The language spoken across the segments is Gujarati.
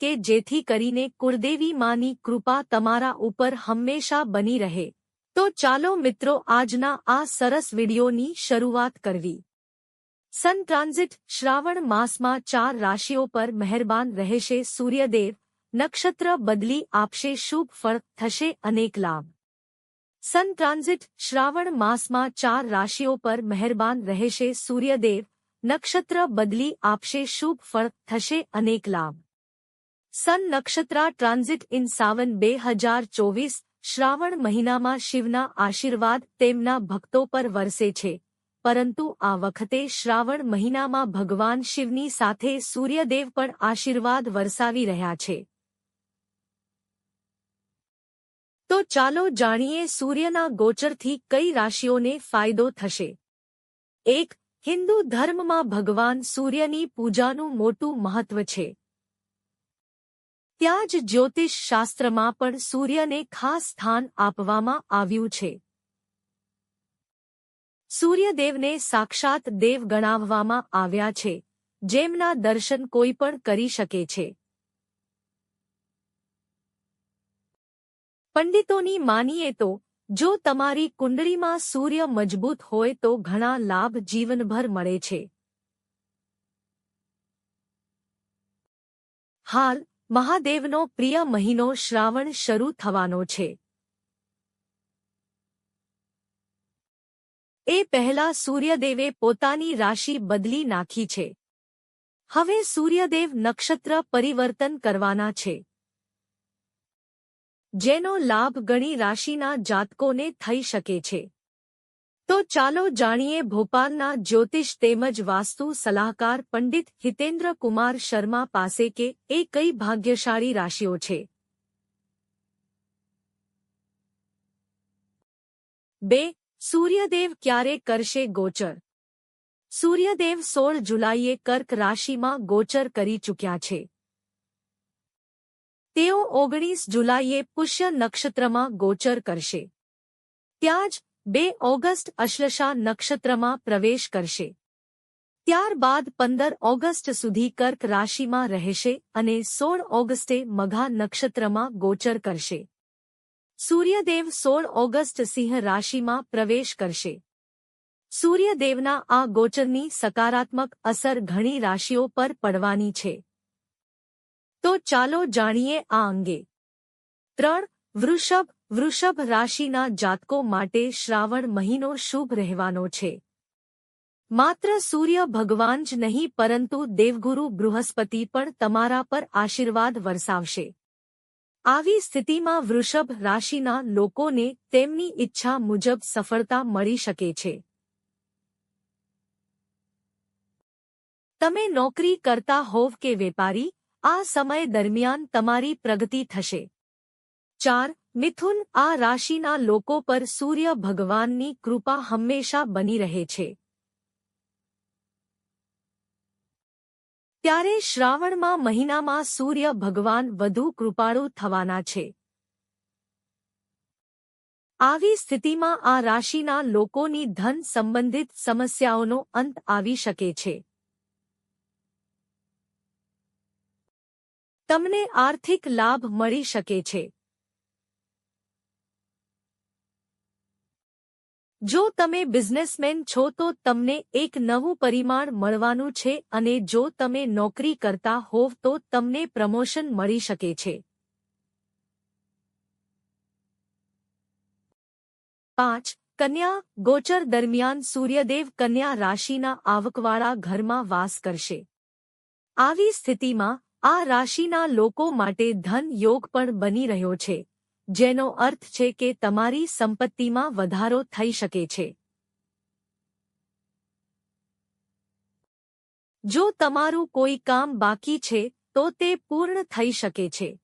કે જેથી કરીને કુળદેવી માની કૃપા તમારા ઉપર હંમેશા બની રહે. તો ચાલો મિત્રો આજના આ સરસ વિડીયોની શરૂઆત કરવી. સન ટ્રાન્ઝિટ શ્રાવણ માસમાં ચાર રાશિઓ પર મહેરબાન રહેશે. સૂર્યદેવ નક્ષત્ર બદલી આપશે. શુભ ફળ થશે અનેક લાભ. સન ટ્રાન્ઝિટ શ્રાવણ માસમાં ચાર રાશિઓ પર મહેરબાન રહેશે. સૂર્યદેવ નક્ષત્ર બદલી આપશે. શુભ ફળ થશે અનેક લાભ. સન નક્ષત્રા ટ્રાન્ઝિટ ઇન સાવન બે હજાર ચોવીસ, શ્રાવણ મહિનામાં શિવના આશીર્વાદ તેમના ભક્તો પર વરસે છે. પરંતુ આ વખતે શ્રાવણ મહિનામાં ભગવાન શિવની સાથે સૂર્યદેવ પણ આશીર્વાદ વરસાવી રહ્યા છે. તો ચાલો જાણીએ સૂર્યના ગોચરથી કઈ રાશિઓને ફાયદો થશે. એક, હિન્દુ ધર્મમાં ભગવાન સૂર્યની પૂજાનું મોટું મહત્વ છે. ત્યાં જ જ્યોતિષ શાસ્ત્રમાં પણ સૂર્યને ખાસ સ્થાન આપવામાં આવ્યું છે. સૂર્યદેવને સાક્ષાત દેવ ગણાવવામાં આવ્યા છે, જેમના દર્શન કોઈ પણ કરી શકે છે. પંડિતોની માનીએ તો, જો તમારી કુંડળીમાં સૂર્ય મજબૂત હોય તો ઘણા લાભ જીવનભર મળે છે. હાલ મહાદેવનો પ્રિય મહિનો શ્રાવણ શરૂ થવાનો છે. એ પહેલા સૂર્યદેવે પોતાની રાશિ બદલી નાખી છે. હવે સૂર્યદેવ નક્ષત્ર પરિવર્તન કરવાના છે. જેનો લાભ ગણી રાશિના જાતકોને થઈ શકે છે. તો ચાલો જાણીએ ભોપાલના જ્યોતિષ તેમજ વાસ્તુ સલાહકાર પંડિત હિતેન્દ્ર કુમાર શર્મા પાસે કે એ કઈ ભાગ્યશાળી રાશિઓ છે? બે, સૂર્યદેવ ક્યારે કરશે ગોચર? સૂર્યદેવ સોળ જુલાઈએ કર્ક રાશિમાં ગોચર કરી ચૂક્યા છે. તેઓ ઓગણીસ જુલાઈએ પુષ્ય નક્ષત્રમાં ગોચર કરશે. ત્યાં જ બે ઓગસ્ટ અશ્લેષા નક્ષત્રમાં પ્રવેશ કરશે. ત્યારબાદ પંદર ઓગસ્ટ સુધી કર્ક રાશિમાં રહેશે અને સોળ ઓગસ્ટે મઘા નક્ષત્રમાં ગોચર કરશે. સૂર્યદેવ સોળ ઓગસ્ટ સિંહ રાશિમાં પ્રવેશ કરશે. સૂર્યદેવના આ ગોચરની સકારાત્મક અસર ઘણી રાશિઓ પર પડવાની છે. તો ચાલો જાણીએ આ અંગે. ત્રણ વૃષભ વૃષભ રાશિના જાતકો માટે શ્રાવણ મહિનો શુભ રહેવાનો છે. માત્ર સૂર્ય ભગવાન જ નહીં, પરંતુ દેવગુરુ બૃહસ્પતિ પણ તમારા પર આશીર્વાદ વરસાવશે. આવી સ્થિતિમાં વૃષભ રાશિના લોકોને તેમની ઈચ્છા મુજબ સફળતા મળી શકે છે. તમે નોકરી કરતા હોવ કે વેપારી, આ સમય દરમિયાન તમારી પ્રગતિ થશે. ચાર મિથુન આ રાશિના લોકો પર સૂર્ય ભગવાનની કૃપા હંમેશા બની રહે છે. ત્યારે શ્રાવણમાં મહિનામાં સૂર્ય ભગવાન વધુ કૃપાળુ થવાના છે. આવી સ્થિતિમાં આ રાશિના લોકોની ધન સંબંધિત સમસ્યાઓનો અંત આવી શકે છે. તમને આર્થિક લાભ મળી શકે છે. જો તમે બિઝનેસમેન છો તો તમને એક નવું પરિમાણ મળવાનું છે અને જો તમે નોકરી કરતા હોવ તો તમને પ્રમોશન મળી શકે છે. પાંચ, કન્યા, ગોચર દરમિયાન સૂર્યદેવ કન્યા રાશિના આવકવાળા ઘરમાં વાસ કરશે. આવી સ્થિતિમાં આ રાશિના લોકો માટે ધન યોગ પણ બની રહ્યો છે. જેનો અર્થ છે કે તમારી સંપત્તિમાં વધારો થઈ શકે છે. જો તમારું કોઈ કામ બાકી છે, તો તે પૂર્ણ થઈ શકે છે.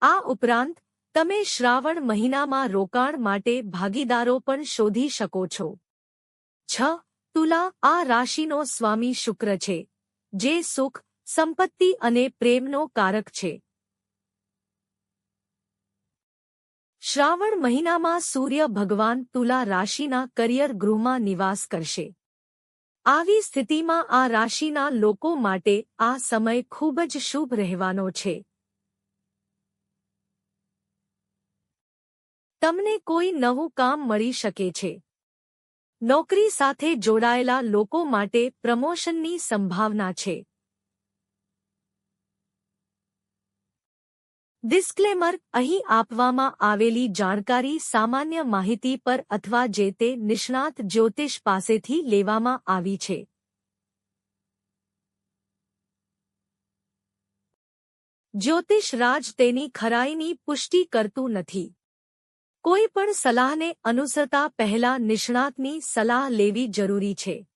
આ ઉપરાંત, તમે શ્રાવણ મહિનામાં રોકાણ માટે ભાગીદારો પણ શોધી શકો છો. છ, તુલા આ રાશિનો સ્વામી શુક્ર છે, જે સુખ, સંપત્તિ અને પ્રેમનો કારક છે. શ્રાવણ મહિનામાં સૂર્ય ભગવાન તુલા રાશિના કરિયર ગૃહમાં નિવાસ કરશે. આવી સ્થિતિમાં આ રાશિના લોકો માટે આ સમય ખૂબ જ શુભ રહેવાનો છે. તમને કોઈ નવું કામ મળી શકે છે. નોકરી સાથે જોડાયેલા લોકો માટે પ્રમોશનની સંભાવના છે. ડિસ્ક્લેમર અહીં આપવામાં આવેલી જાણકારી સામાન્ય માહિતી પર અથવા જે તે નિષ્ણાત જ્યોતિષ પાસેથી લેવામાં આવી છે. જ્યોતિષ રાજ તેની ખરાઈની પુષ્ટિ કરતું નથી. કોઈ પણ સલાહને અનુસરતા પહેલા નિષ્ણાતની સલાહ લેવી જરૂરી છે.